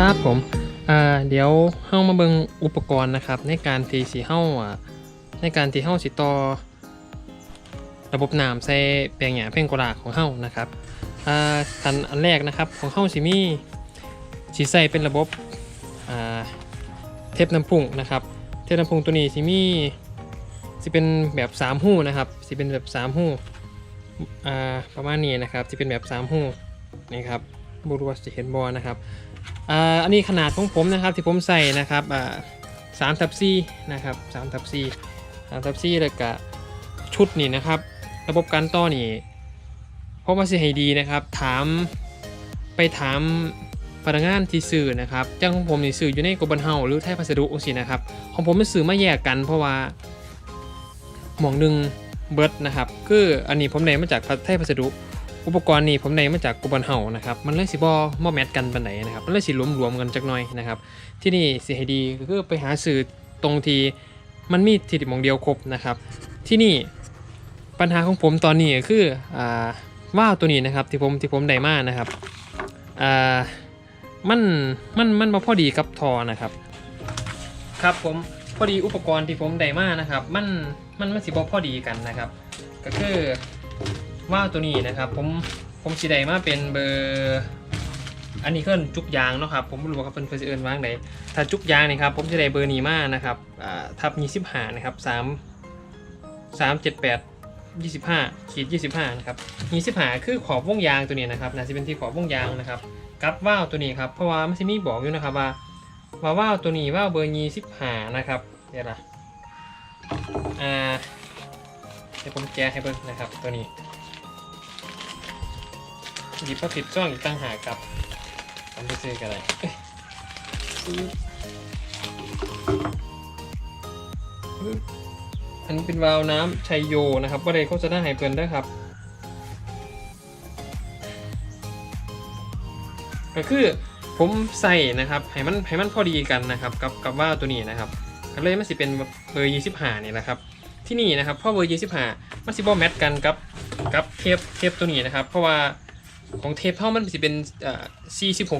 ครับผมอ่าเดี๋ยวเฮ้ามาเบิงอุปกรณ์นะครับ ในการที่สีเฮ้าอ่าในการที่เฮ้าสิต่อระบบน้ำใส่แปลงหยาเพ่งกระของเฮ้านะครับอ่าขั้นอันแรกนะครับของเฮ้าสิมีสีใส่เป็นระบบอ่าเทปน้ำพุ่งนะครับ เทปน้ำพุ่งตัวนี้สิมีสิเป็นแบบ3หู้นะครับสิเป็นแบบ3หู้อ่าประมาณนี้นะครับสิเป็นแบบ3หู้นี่ครับบรูว่าจะเห็นบอนะครับ อ่าอันนี้ขนาดของผมนะครับที่ผมใส่นะครับอ่าสามทับซีนะครับสามทับซีสามทับซีแล้วก็ชุดนี่นะครับ ระบบการต่อนี่เพราะว่าสิให้ดีนะครับ ถามไปถามพนักงานที่สื่อนะครับจ้างของผมนี่สื่ออยู่ในกบันเฮาหรือไทยพัสดุสินะครับ ของผมมันสื่อมาแยกกัน เพราะว่าหมองหนึ่งเบิร์ดนะครับ คืออันนี้ผมได้มาจากไทยพัสดุ อุปกรณ์นี้ผมได้มาจากกุบันเฮานะครับมันเลยสิบอมอแมทกันปันไหนนะครับมันเลยสิรวมๆกันจักหน่อยนะครับที่นี่สิให้ดีก็คือไปหาสื่อตรงทีมันมีที่ติมองเดียวครบนะครับ ที่นี่ปัญหาของผมตอนนี้คืออ่าว่าวตัวนี้นะครับที่ผมที่ผมได้มานะครับอ่ามันมันมันมาพอดีกับทอนะครับ ครับผมพอดีอุปกรณ์ที่ผมได้มานะครับ มันมันมันสิบอพอดีกันนะครับ ก็คือ ว่าวตัวนี้นะครับ ผมผมสีใดมาเป็นเบอร์อันนี้เคลื่อนจุกยางเนาะครับผมไม่รู้ว่าเขาเป็นเฟอร์เอิญว่างไหนถ้าจุกยางนี่ครับผมจะได้เบอร์นี้มานะครับอ่าทับยี่สิบห้านะครับสามสามเจ็ดแปดยี่สิบห้าขีดยี่สิบห้านะครับยี่สิบห้าคือขอบวงยางตัวนี้นะครับน่าจะเป็นที่ขอบวงยางนะครับกับว่าวตัวนี้ครับเพราะว่ามันจะมีบอกอยู่นะครับว่าว่าว่าวตัวนี้ว่าวเบอร์ยี่สิบห้านะครับเดี๋ยวนะอ่าเดี๋ยวผมแกะให้เบิ่งนะครับตัวนี้ หยิบมาผิดช่องอีกตั้งหากครับทำไปซื้อกันเลยอันนี้เป็นวาล์วน้ำชัยโยนะครับว่าใดเขาจะได้หายเปินได้ครับก็คือผมใส่นะครับให้มันให้มันพอดีกันนะครับ กับกับว่าตัวนี้นะครับก็เลยมันสิเป็นเบอร์25นี่แหละครับ ที่นี่นะครับพราะเบอร์25มันสิบอแมทกันกับกับเทปเทปตัวนี้นะครับ เพราะว่า ของเทปเท่ามันจะเป็นเอ่อ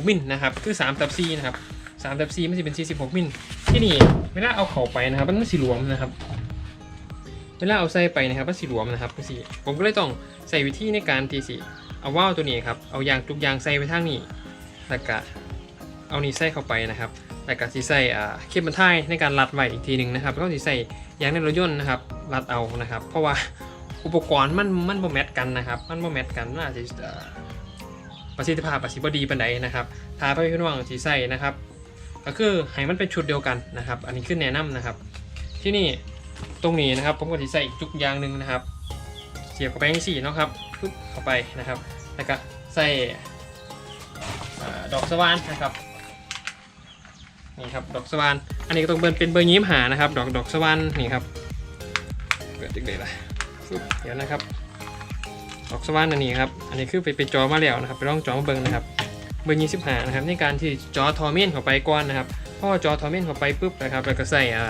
46 มิลนะครับ คือ3ตับ4นะครับ3ตับ4มันจะเป็น 46 มิลที่นี่เวลาเอาเข้าไปนะครับ มันไม่สีหลวมนะครับ เวลาเอาใส่ไปนะครับมันสีหลวมนะครับสีผมก็เลยต้องใส่วิธีในการทีสิเอาว่าวตัวนี้ครับ เอายางทุกยางใส่ไปทางนี้ แล้วก็เอานี่ใส่เข้าไปนะครับ แล้วก็สีใส่อ่าเคเบิลไทยในการรัดไว้อีกทีหนึ่งนะครับ แล้วก็สีใส่ยางในรถยนต์นะครับ รัดเอานะครับ เพราะว่าอุปกรณ์มันมันบ่แมทกันนะครับ มันบ่แมทกันนอาจะ ประสิทธิภาพประสิทธิบดีปันใดนะครับถ้าไปพี่น้องสีใส่นะครับ ก็คือให้มันเป็นชุดเดียวกันนะครับ อันนี้ขึ้นแนะนำนะครับ ที่นี่ตรงนี้นะครับผมก็สีใส่อีกจุกอยางหนึ่งนะครับ เสียบเข้าไปทั้งสี่เนาะครับปึ๊บเข้าไปนะครับ แล้วก็ใส่อ่าดอกสว่านนะครับนี่ครับดอกสว่านอันนี้ก็ต้องเป็นเป็นเบอร์ยิ้มหานะครับ ดอกดอกสว่านนี่ครับเปิดเด็กๆเลยปึ๊บเดี๋ยวนะครับด อกสว่านอันนี้ครับ อันนี้คือไปไปจอมาแล้วนะครับ ไปลองจอมาเบิ่งนะครับเบอร์ยี่สิบห้านะครับในการที่จอทอเมนเข้าไปก่อนนะครับพอจอทอเมนเข้าไปปุ๊บนะครับแล้วก็ใส่อ่า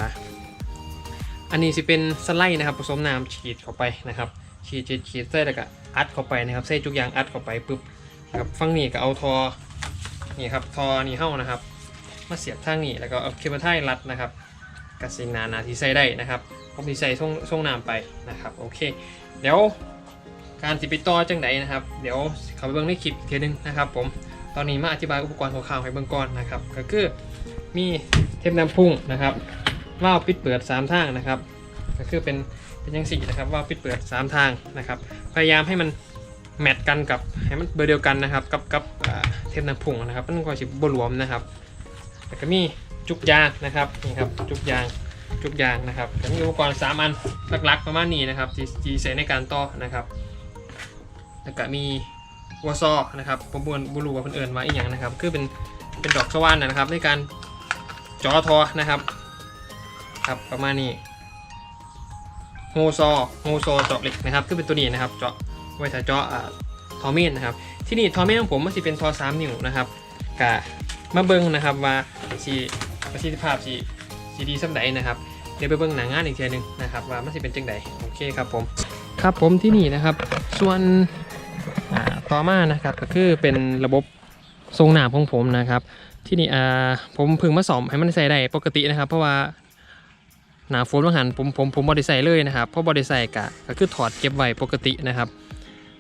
อันนี้สิเป็นสไลด์นะครับผสมน้ำฉีดเข้าไปนะครับฉีดฉีดฉีดใส่แล้วก็อัดเข้าไปนะครับใส่จุกยางอัดเข้าไปปุ๊บนะครับฝั่งนี้ก็เอาทอนี่ครับทอนี่เข้านะครับ มาเสียบทางนี้แล้วก็เอาเคเบิลไทยรัดนะครับกับสิ่งนานาที่ใส่ได้นะครับผมที่ใส่ช่องช่องน้ำไปนะครับโอเค เดี๋ยว การติดต่อจังไดนะครับ เดี๋ยวเขาไปเบิ่งในคลิปอีกทีนึงนะครับ ผมตอนนี้มาอธิบายอุปกรณ์ข่าวๆให้เบิ่งก่อนนะครับ ก็คือมีเทปน้ำพุ่งนะครับว่าวปิดเปิด 3 ทางนะครับ ก็คือเป็นเป็นยังสี่นะครับว่าวปิดเปิด 3 ทางนะครับ พยายามให้มันแมทกันกับให้มันเบอร์เดียวกันนะครับ กับกับเทปน้ำพุ่งนะครับมันก็สิบบรวมนะครับแล้วก็มีจุกยางนะครับนี่ครับจุกยางจุกยางนะครับแล้วมีอุปกรณ์สามอันหลักๆประมาณนี้นะครับที่ใช้ในการต่อนะครับ แล้วก็มีวอซอนะครับผมบวนบุรูว่าเพิ่นเอิญมาอีกอย่างนะครับ คือเป็นเป็นดอกสว่านนะครับ ในการจอทอนะครับ ครับประมาณนี้โฮซอโฮซอเจาะเหล็กนะครับคือเป็นตัวนี้นะครับ เจาะไว้ถ้าเจาะอ่าทอเมนนะครับ ที่นี่ทอเมนของผมมันจะเป็นทอ3นิ้วนะครับกะมาเบิ้งนะครับว่าสีประสิทธิภาพสีสีดีสักไหนนะครับเดี๋ยวไปเบิ้งหนังงานอีกทีหนึงนะครับว่ามันจะเป็นจังไดโอเคครับผม ครับผมที่นี่นะครับ ส่วน ต่อมานะครับก็คือเป็นระบบทรงหนามของผมนะครับ ที่นี่ผมพึ่งมาสอมให้มันใส่ได้ปกตินะครับ เพราะว่าหนาฝนว่างหันผมผมผมบอดี้ใส่เลยนะครับเพราะบอดี้ใส่กะก็คือถอดเก็บไว้ปกตินะครับ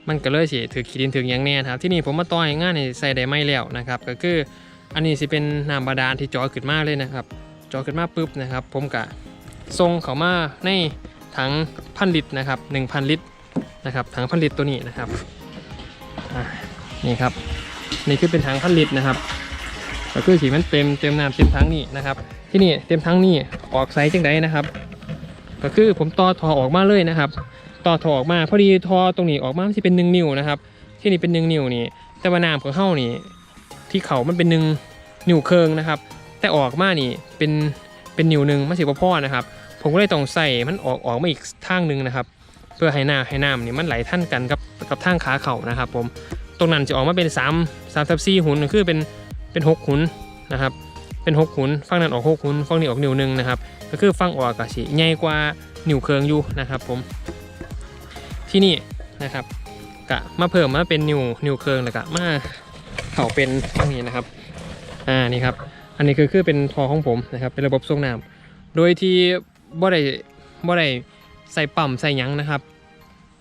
มันก็เลยสิถือขีดินถึงอย่างแน่นะครับ ที่นี่ผมมาต่อยง่านนี่ใส่ได้ไม่แล้วนะครับ ก็คืออันนี้สิเป็นน้ำบาดาลที่จอขึ้นมาเลยนะครับจอขึ้นมาปุ๊บนะครับ ผมกะส่งเขามาในถังพันลิตรนะครับ1,000 ลิตรนะครับถังพันลิตรตัวนี้นะครับ นี่ครับ นี่คือเป็นถังพันลิตนะครับ ก็คือสีมันเต็มเต็มน้ำเต็มถังนี่นะครับ ที่นี่เต็มถังนี่ออกไซส์จังไดนะครับ ก็คือผมต่อทอออกมาเลยนะครับ ต่อทอออกมาพอดีทอตรงนี้ออกมามันจะเป็นหนึ่งนิ้วนะครับ ที่นี่เป็นหนึ่งนิ้วนี่ แต่ว่าน้ำของเฮ้านี่ ที่เขามันเป็นหนึ่งนิ้วเคิงนะครับ แต่ออกมานี่เป็นเป็นนิ้วหนึ่งมันสิบ่พอนะครับ ผมก็เลยต้องใส่มันออกออกมาอีกทางหนึ่งนะครับ เพื่อให้หน้ำให้น้ำนี่มันไหลท่านกันกับกับทางขาเข่านะครับ ผมตรงนั้นจะออกมาเป็น 3 3ทับ4หุ่นคือเป็นเป็น 6 หุ่นนะครับเป็น6หุ่นฝั่งนั้นออก6หุ่นฝั่งนี้ออกนิ้วหนึ่งนะครับก็คือฝั่งออกก็สิใหญ่กว่านิ้วเคิงอยู่นะครับ ผมที่นี่นะครับกะมาเพิ่มมาเป็นนิ้วนิ้วเคิงแล้วก็มาเข่าเป็นฝั่งนี้นะครับอ่านี่ครับอันนี้คือคือเป็นทอของผมนะครับเป็นระบบส่งน้ำโดยที่บ่ได้บ่ได้ ใส่ปั๊มใส่หยังนะครับ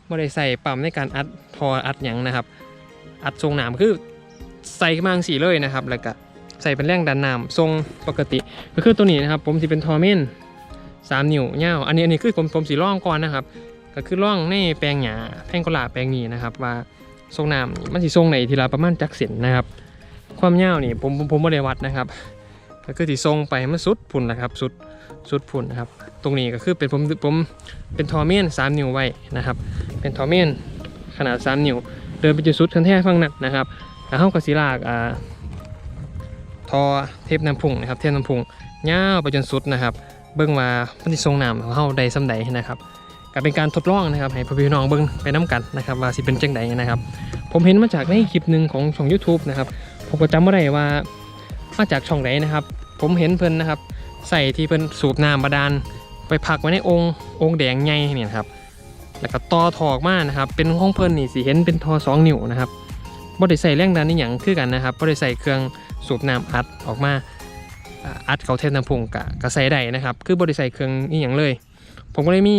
บ่ได้ใส่ปั๊มในการอัดทออัดหยังนะครับ อัดส่งน้ำคือใส่มาจังสีเลยนะครับ แล้วก็ใส่เป็นแรงดันน้ำทรงปกติ ก็คือตัวนี้นะครับ ผมที่เป็นทอเมนสามนิ้วยาอันนี้อันนี้คือผมผมสีร่องก่อนนะครับ ก็คือร่องในแปลงหญ้าแพงกลาแปลงนี้นะครับว่าทรงน้ำมันสิทรงไหนทีละประมาณจักเซนนะครับ ความยานี่ผมผมผมไม่ได้วัดนะครับก็คือที่ทรงไปมันสุดพุ่นนะครับ สุด สุดพุ่นนะครับ ตรงนี้ก็คือเป็นผมผมเป็นทอเมียนสามนิ้วไว้นะครับ เป็นทอเมียนขนาดสามนิ้ว เดินไปจนสุดคันแท้ฟังนั้นะครับแล้วเข้ากับสีลากอ่าทอเทปน้ำพุงนะครับ เทปน้ำพุงยาวไปจนสุดนะครับ เบื้องว่ามันสิทรงน้ำของเฮาใดสำใดนะครับก็เป็นการทดลองนะครับให้พี่น้องเบิ่งไปน้กันนะครับว่าสิเป็นจังไดนะครับ ผมเห็นมาจากในคลิปหนึ่งของช่อง YouTube นะครับ ผมก็จำไม่ได้ว่ามาจากช่องไหนนะครับ ผมเห็นเพิ่นนะครับ ใส่ที่เพิ่นสูบน้ำบาดาลไปพักไว้ในองค์องค์แดงใหญ่เนี่ยนะครับ แล้วก็ต่อถอกมานะครับ เป็นห้องเพิ่นนี่สิเห็นเป็นทอสองนิ้วนะครับบ่ได้ใส่แรงดันนี่หยังคือกันนะครับบ่ได้ใส่เครื่องสูบน้ำอัดออกมาอัดเขาเทปน้ำพุงกะก็ใส่ได้นะครับ คือบ่ได้ใส่เครื่องนี่หยังเลย ผมก็เลยมี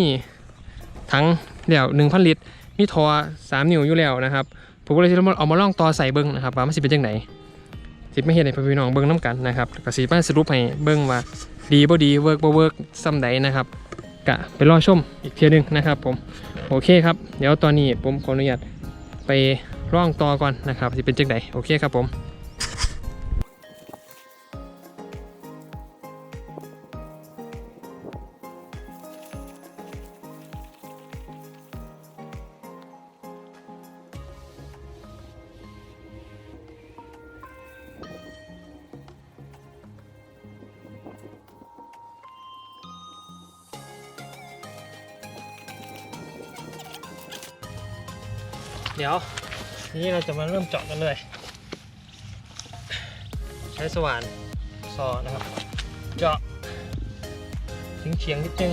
ทั้งเดี่ยวหนึ่งพันลิตรมีทอสามนิ้วอยู่แล้วนะครับผมก็เลยจะเอามาลองต่อใส่เบิ้งนะครับว่ามันสิเป็นจังไหนสิไม่เห็นให้พี่น้องเบิ้งน้ำกันนะครับก็สิมาสรุปให้เบิ้งว่า ดีบ่ดีเวิร์กบ่เวิร์กซ้ำใดนะครับกะไปรอชมอีกเทียนึงนะครับผมโอเคครับเดี๋ยวตอนนี้ผมขออนุญาตไปร่องต่อก่อนนะครับจะเป็นจังไดโอเคครับผม จะมาเริ่มเจาะกันเลย ใช้สว่านซอนะครับ เจาะถึงเฉียงนิดนึง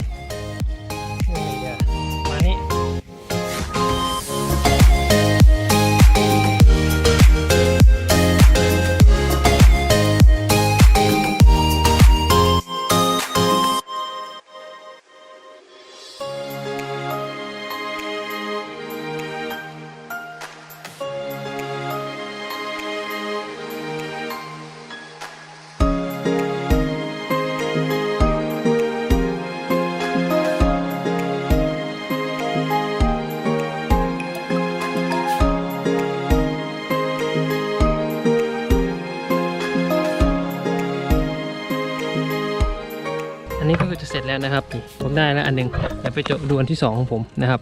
อันนี้ก็คือจะเสร็จแล้วนะครับผมได้แล้วอันหนึ่งเดี๋ยวไปเจาะดูอันที่สองของผมนะครับ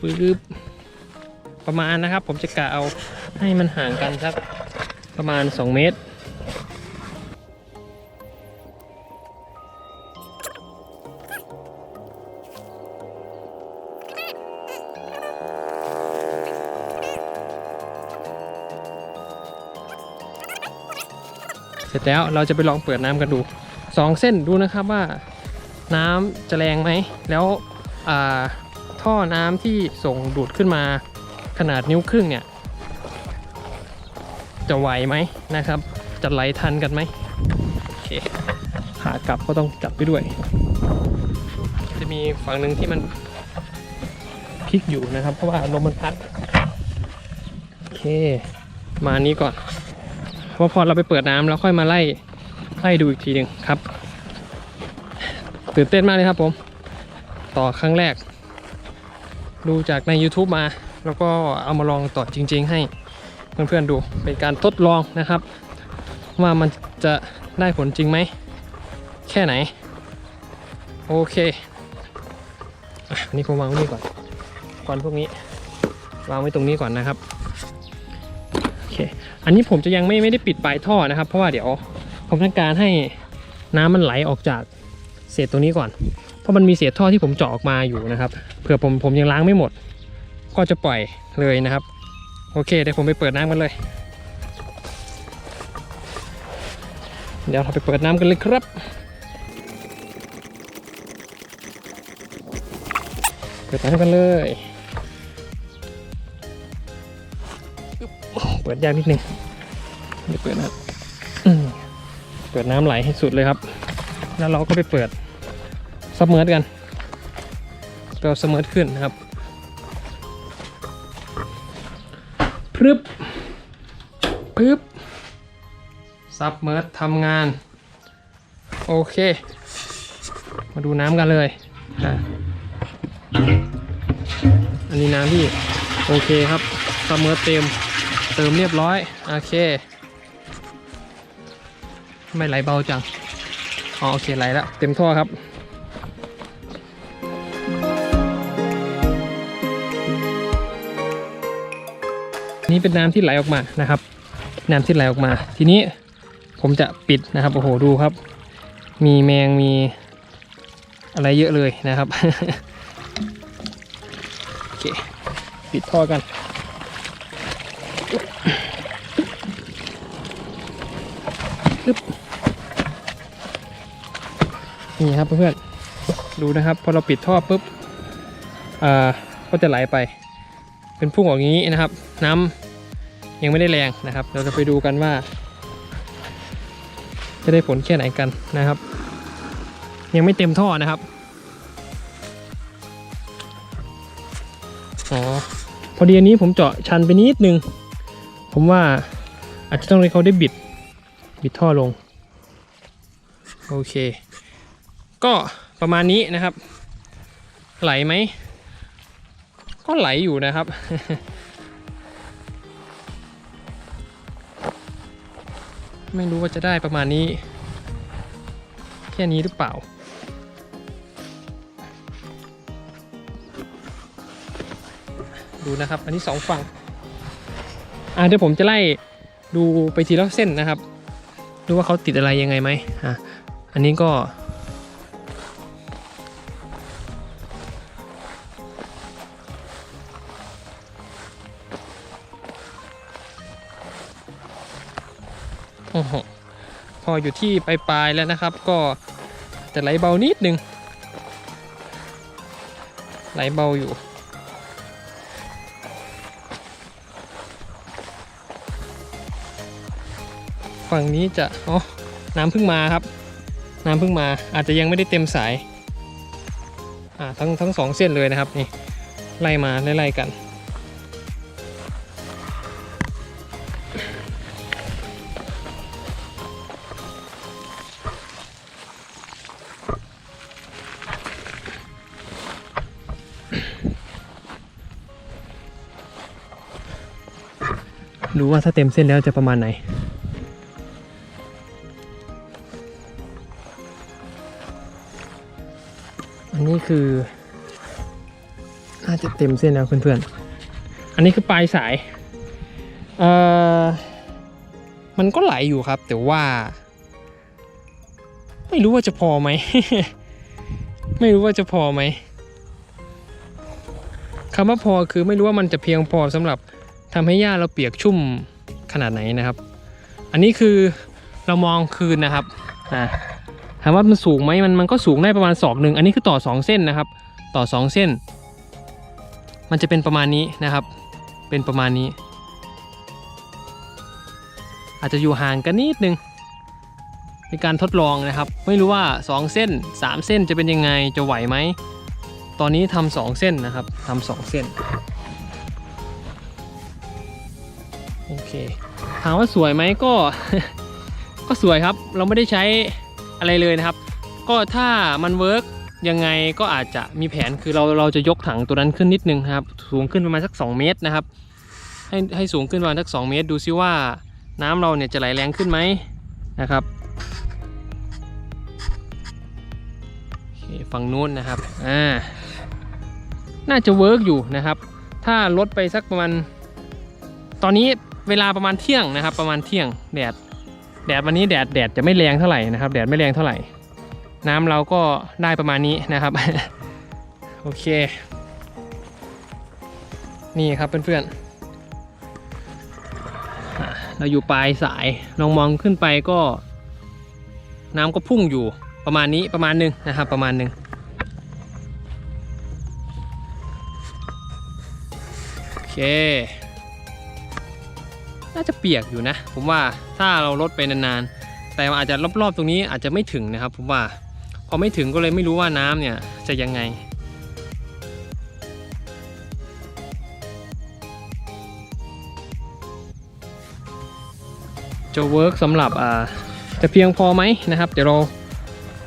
ปึ๊บประมาณนะครับ ผมจะกะเอาให้มันห่างกันสักประมาณ 2 เมตรเสร็จแล้วเราจะไปลองเปิดน้ำกันดู สองเส้นดูนะครับว่าน้ำจะแรงไหม แล้วท่อน้ำที่ส่งดูดขึ้นมาขนาดนิ้วครึ่งเนี่ย จะไหวไหมนะครับ จะไหลทันกันไหมโอเคขากลับก็ต้องจับไปด้วย จะมีฝั่งหนึ่งที่มันพลิกอยู่นะครับ เพราะว่าลมมันพัดโอเค มานนี้ก่อนเพราะพอเราไปเปิดน้ำแล้วค่อยมาไล่ ไล่ดูอีกทีหนึ่งครับ ตื่นเต้นมากเลยครับผม ต่อครั้งแรก ดูจากใน YouTube มา แล้วก็เอามาลองต่อจริง ๆ ให้เพื่อนๆดูเป็นการทดลองนะครับ ว่ามันจะได้ผลจริงไหม แค่ไหน โอเคอันนี้ผมวางไว้นี่ก่อนก่อนพวกนี้ วางไว้ตรงนี้ก่อนนะครับโอเคอันนี้ผมจะยังไม่ไม่ได้ปิดปลายท่อนะครับ เพราะว่าเดี๋ยว ผมต้องการให้น้ำมันไหลออกจากเศษตรงนี้ก่อน เพราะมันมีเศษท่อที่ผมเจาะออกมาอยู่นะครับเผื่อผมผมยังล้างไม่หมด ก็จะปล่อยเลยนะครับ โอเคเดี๋ยวผมไปเปิดน้ำกันเลย เดี๋ยวเราไปเปิดน้ำกันเลยครับ เปิดน้ำกันเลย เปิดยากนิดนึงเดี๋ยวเปิดนะอืม ปิดน้ำไหลให้สุดเลยครับ แล้วเราก็ไปเปิดซับเมิร์ดกันเปิดซับเมิร์ดขึ้นนะครับพรึบปึ๊บซับเมิร์ดทำงาน โอเค มาดูน้ำกันเลยอะอันนี้น้ำที่ โอเคครับซัมเมอร์เต็ม เติมเรียบร้อย โอเค ไม่ไหลเบาจัง อ๋อโอเคไหลแล้ว เต็มท่อครับนี่เป็นน้ำที่ไหลออกมานะครับ น้ำที่ไหลออกมา ทีนี้ผมจะปิดนะครับโอ้โหดูครับ มีแมงมีอะไรเยอะเลยนะครับโอเคปิดท่อกัน อึ๊บ นี่ครับเพื่อนๆดูนะครับ พอเราปิดท่อปุ๊บอ่าก็จะไหลไป เป็นพุ่งออกอย่างนี้นะครับ น้ำยังไม่ได้แรงนะครับ เราจะไปดูกันว่า จะได้ผลแค่ไหนกันนะครับ ยังไม่เต็มท่อนะครับอ๋อพอดีอันนี้ผมเจาะชันไปนิดนึง ผมว่าอาจจะต้องให้เขาได้บิด บิดท่อลง โอเค ก็ประมาณนี้นะครับ ไหลไหม ก็ไหลอยู่นะครับ ไม่รู้ว่าจะได้ประมาณนี้ แค่นี้หรือเปล่าดูนะครับ อันนี้สองฝั่ง อ่าเดี๋ยวผมจะไล่ดูไปทีละเส้นนะครับ ดูว่าเขาติดอะไรยังไงไหมอะอันนี้ก็ ออยู่ที่ปลายๆแล้วนะครับ ก็จะไหลเบานิดนึงไหลเบาอยู่ ฝั่งนี้จะอ๋อน้ำเพิ่งมาครับ น้ำเพิ่งมาอาจจะยังไม่ได้เต็มสายอ่าทั้งทั้งสองเส้นเลยนะครับนี่ไล่มาไล่ๆกัน ว่าถ้าเต็มเส้นแล้วจะประมาณไหน อันนี้คือน่าจะเต็มเส้นแล้วเพื่อนๆ อันนี้คือปลายสาย เอ่อ มันก็ไหลอยู่ครับ แต่ว่า ไม่รู้ว่าจะพอไหม ไม่รู้ว่าจะพอไหมคำว่าพอคือไม่รู้ว่ามันจะเพียงพอสำหรับ ทำให้หญ้าเราเปียกชุ่มขนาดไหนนะครับ อันนี้คือเรามองคืนนะครับอ่าถามว่ามันสูงไหมมันมันก็สูงได้ประมาณศอกหนึ่งอันนี้คือต่อ 2 เส้นนะครับ ต่อ 2 เส้น มันจะเป็นประมาณนี้นะครับ เป็นประมาณนี้ อาจอาจจะอยู่ห่างกันนิดนึงเป็นการทดลองนะครับ ไม่รู้ว่า 2 เส้น 3 เส้นจะเป็นยังไงจะไหวไหม ตอนนี้ทำสองเส้นนะครับทำสองเส้น โอเค ถามว่าสวยไหมก็ ก็สวยครับ เราไม่ได้ใช้อะไรเลยนะครับ ก็ถ้ามันเวิร์กยังไงก็อาจจะมีแผนคือเราเราจะยกถังตัวนั้นขึ้นนิดนึงครับ สูงขึ้นประมาณสัก 2 เมตรนะครับ ให้ให้สูงขึ้นประมาณสัก 2 เมตร ดูซิว่าน้ำเราเนี่ยจะไหลแรงขึ้นไหมนะครับโอเคฝั่งนู้นนะครับ อ่า น่าจะเวิร์กอยู่นะครับ ถ้าลดไปสักประมาณ ตอนนี้ เวลาประมาณเที่ยงนะครับ ประมาณเที่ยงแดดแดดวันนี้แดดแดดจะไม่แรงเท่าไหร่นะครับ แดดไม่แรงเท่าไหร่ น้ำเราก็ได้ประมาณนี้นะครับ โอเค นี่ครับเพื่อนๆเราอยู่ปลายสายลองมองขึ้นไปก็ น้ำก็พุ่งอยู่ประมาณนี้ประมาณหนึงนะครับ ประมาณหนึ่งโอเค น่าจะเปียกอยู่นะ ผมว่าถ้าเราลดไปนานๆ แต่อาจจะรอบๆตรงนี้อาจจะไม่ถึงนะครับ ผมว่าพอไม่ถึงก็เลยไม่รู้ว่าน้ำเนี่ยจะยังไงจะเวิร์กสำหรับอ่าจะเพียงพอไหมนะครับ เดี๋ยวเรา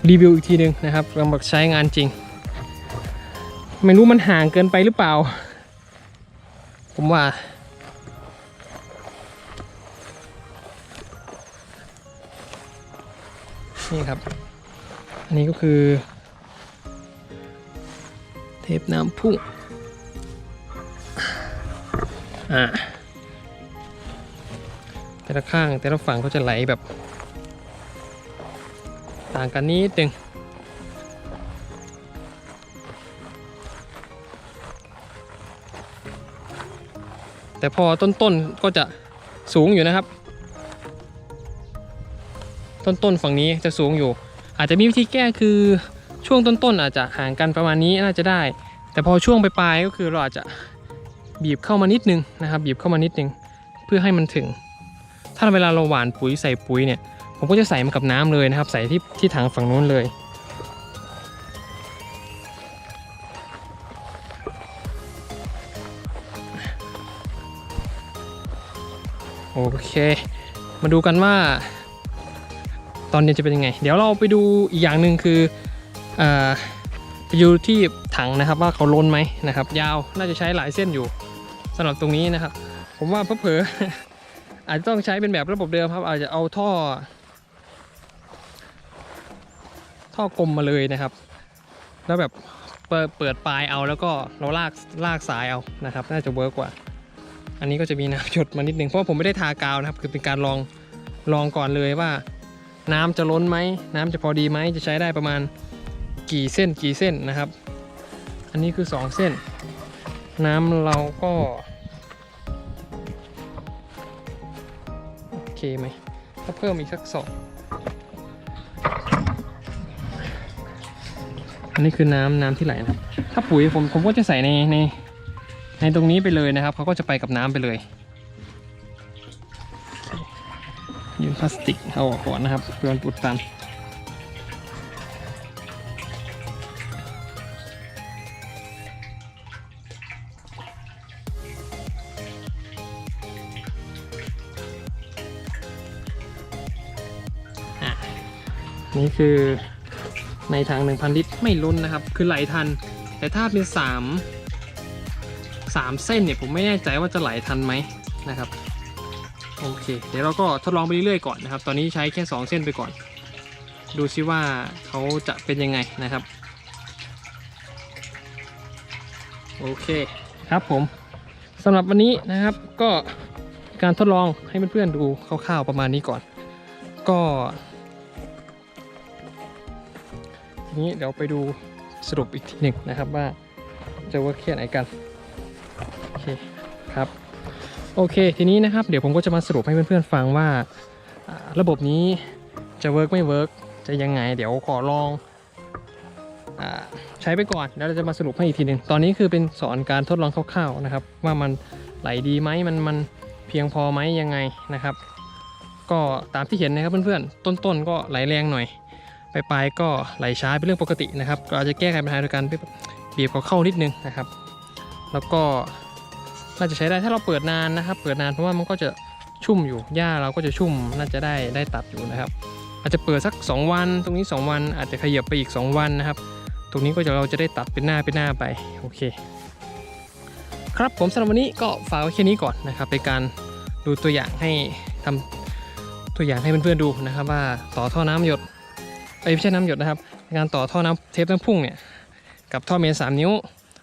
รีวิวอีกทีหนึ่งนะครับกำลังใช้งานจริง ไม่รู้มันห่างเกินไปหรือเปล่า ผมว่า นี่ครับ อันนี้ก็คือ เทปน้ำพุ่งอ่าแต่ละข้างแต่ละฝั่งเขาจะไหลแบบ ต่างกันนิดนึงแต่พอต้นๆก็จะสูงอยู่นะครับ ต้นๆฝั่งนี้จะสูงอยู่ อาจจะมีวิธีแก้คือช่วงต้นๆอาจจะห่างกันประมาณนี้น่าจะได้ แต่พอช่วงปลายๆก็คือเราอาจจะบีบเข้ามานิดนึงนะครับบีบเข้ามานิดนึงเพื่อให้มันถึง ถ้าเวลาเราหว่านปุ๋ยใส่ปุ๋ยเนี่ยผมก็จะใส่มากับน้ำเลยนะครับ ใส่ที่ที่ถังฝั่งนู้นเลยโอเค มาดูกันว่า ตอนเย็นจะเป็นยังไง เดี๋ยวเราไปดูอีกอย่างหนึ่งคือออไปดูที่ถังนะครับว่าเขาล้นไหมนะครับ ยาวน่าจะใช้หลายเส้นอยู่สำหรับตรงนี้นะครับ ผมว่าเผลออาจจะต้องใช้เป็นแบบระบบเดิมครับ อาจจะเอาท่อ ท่อกลมมาเลยนะครับ แล้วแบบเปิดเปิดปลายเอาแล้วก็เราลากลากสายเอานะครับ น่าจะเวิร์กกว่า อันนี้ก็จะมีน้ำหยดมานิดนึงเพราะผมไม่ได้ทากาวนะครับ คือเป็นการลองลองก่อนเลยว่า น้ำจะล้นไหมน้ำจะพอดีไหมจะใช้ได้ประมาณกี่เส้นกี่เส้นนะครับ อันนี้คือ 2 เส้น น้ำเราก็โอเคไหมถ้าเพิ่มอีกสักสองอันนี้คือน้ำน้ำที่ไหลนะครับ ถ้าปุ๋ยผมผมก็จะใส่ในในในตรงนี้ไปเลยนะครับเขาก็จะไปกับน้ำไปเลย ยืนพลาสติกเอาออกก่อนนะครับเพื่อมันปุดตันอะนี่คือในถัง 1,000 ลิตรไม่ล้นนะครับ คือไหลทัน แต่ถ้าเป็น 3 3 เส้นเนี่ยผมไม่แน่ใจว่าจะไหลทันไหมนะครับ โอเค เดี๋ยวเราก็ทดลองไปเรื่อยๆก่อนนะครับ ตอนนี้ใช้แค่ 2 เส้นไปก่อน ดูซิว่าเขาจะเป็นยังไงนะครับ โอเคครับผมสำหรับวันนี้นะครับก็การทดลองให้เพื่อนๆดูคร่าวๆประมาณนี้ก่อน ก็ทีนี้เดี๋ยวไปดูสรุปอีกทีหนึ่งนะครับว่าจะเวิร์กแค่ไหนกัน โอเคครับ โอเค ทีนี้นะครับเดี๋ยวผมก็จะมาสรุปให้เพื่อนๆฟังว่าระบบนี้จะเวิร์กไม่เวิร์กจะยังไง เดี๋ยวขอลองอใช้ไปก่อนแล้วเราจะมาสรุปให้อีกทีหนึ่งตอนนี้คือเป็นสอนการทดลองคร่าวๆนะครับ ว่ามันไหลดีไหมมันมันเพียงพอไหมยังไงนะครับ ก็ตามที่เห็นนะครับเพื่อนๆต้นๆก็ไหลแรงหน่อยปลายๆก็ไหลช้าเป็นเรื่องปกตินะครับ ก็อาจจะแก้ไขปัญหาโดยการบีบเขาเข้านิดนึงนะครับ แล้วก็ น่าจะใช้ได้ถ้าเราเปิดนานนะครับ เปิดนานเพราะว่ามันก็จะชุ่มอยู่หญ้าเราก็จะชุ่มน่าจะได้ได้ตัดอยู่นะครับ อาจจะเปิดสัก 2 วัน ตรงนี้ 2 วัน อาจจะขยับไปอีก 2 วันนะครับ ตรงนี้ก็จะเราจะได้ตัดเป็นหน้าเป็นหน้าไปโอเค ครับผมสำหรับวันนี้ก็ฝากไว้แค่นี้ก่อนนะครับในการดูตัวอย่างให้ทำตัวอย่างให้เพื่อนๆดูนะครับ ว่าต่อท่อน้ำหยดเอ้ไม่ใช่น้ำหยดนะครับในการต่อท่อน้ำเทปน้ำพุ่งเนี่ยกับท่อเมนสามนิ้ว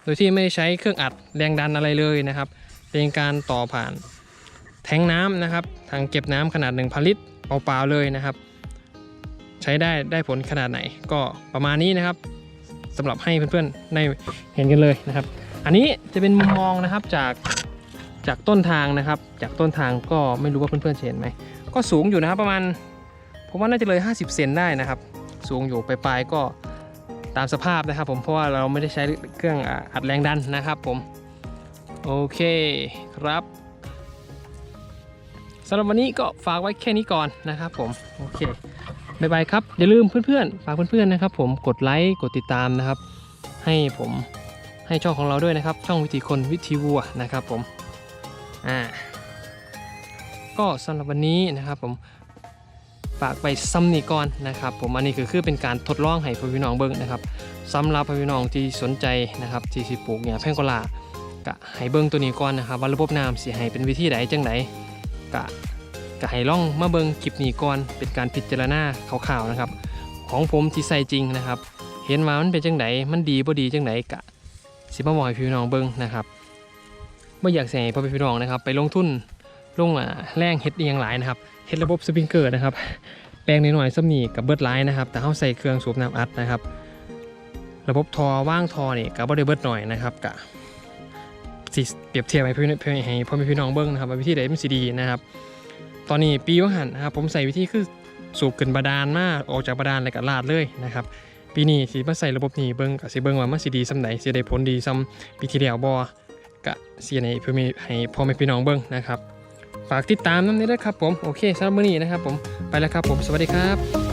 โดยที่ไม่ได้ใช้เครื่องอัดแรงดันอะไรเลยนะครับ เป็นการต่อผ่านแทงน้ำนะครับทางเก็บน้ำขนาด1,000ลิตรเปล่าๆเลยนะครับ ใช้ได้ได้ผลขนาดไหนก็ประมาณนี้นะครับสำหรับให้เพื่อนๆได้เห็นกันเลยนะครับ อันนี้จะเป็นมุมมองนะครับจากจากต้นทางนะครับ จากต้นทางก็ไม่รู้ว่าเพื่อนๆเห็นไหมก็สูงอยู่นะครับประมาณผมว่าน่าจะเลย 50 เซนได้นะครับ สูงอยู่ปลายๆก็ตามสภาพนะครับ ผมเพราะว่าเราไม่ได้ใช้เครื่องอัดแรงดันนะครับ ผม โอเคครับสำหรับวันนี้ก็ฝากไว้แค่นี้ก่อนนะครับผม โอเคบายบายครับ อย่าลืมเพื่อนๆ ฝากเพื่อนๆนะครับผมกดไลค์กดติดตามนะครับ ให้ผมให้ช่องของเราด้วยนะครับ ช่องวิธีคนวิธีวัวนะครับผมอ่าก็สำหรับวันนี้นะครับผมฝากไปซ้ำนี่ก่อนนะครับ ผมอันนี้คือคือเป็นการทดลองให้พี่น้องเบิ้งนะครับสำหรับพี่น้องที่สนใจนะครับที่สิปลูกเนี่ยแพงโกลา กะให้เบิ้งตัวนี้ก่อนนะครับว่าระบบน้ำสิให้เป็นวิธีใดจังไดกะกะให้ล่องมาเบิ้งคลิปนี้ก่อนเป็นการพิจารณาข่าวๆนะครับ ของผมที่ใส่จริงนะครับ เห็นว่ามันเป็นจังไดมันดีบ่ดีจังไดกะสิมาบอกให้พี่น้องเบิ้งนะครับไม่อยากเสียให้พ่อพี่น้องนะครับ ไปลงทุนลงแรงเฮ็ดเอียงหลายนะครับเฮ็ดระบบสปริงเกอร์นะครับแปลงนิดหน่อยๆซ้ำนี่กับเบิร์ดไลน์นะครับแต่เขาใส่เครื่องสูบน้ำอัดนะครับ ระบบทอว่างทอนี่กับบ่ได้เบิร์ดหน่อยนะครับกะ สิเปรียบเทียบให้พี่ให้พ่อแม่พี่น้องเบิ้งนะครับว่าวิธีใดมันสิดีนะครับ ตอนนี้ปีว่าหันนะครับผมใส่วิธีคือสูบขึ้นบาดาลมาออกจากบาดาลแล้วก็ลาดเลยนะครับปีนี้สิมาใส่ระบบนี้เบิ่งก็สิเบิ่งว่ามันสิดีซำใดสิได้ผลดีซำปีที่แล้วบ่ก็สิให้เพื่อมีให้พ่อแม่พี่น้องเบิ่งนะครับฝากติดตามนำด้วยนะครับผมโอเคสำหรับมื้อนี้นะครับผมไปแล้วครับผมสวัสดีครับ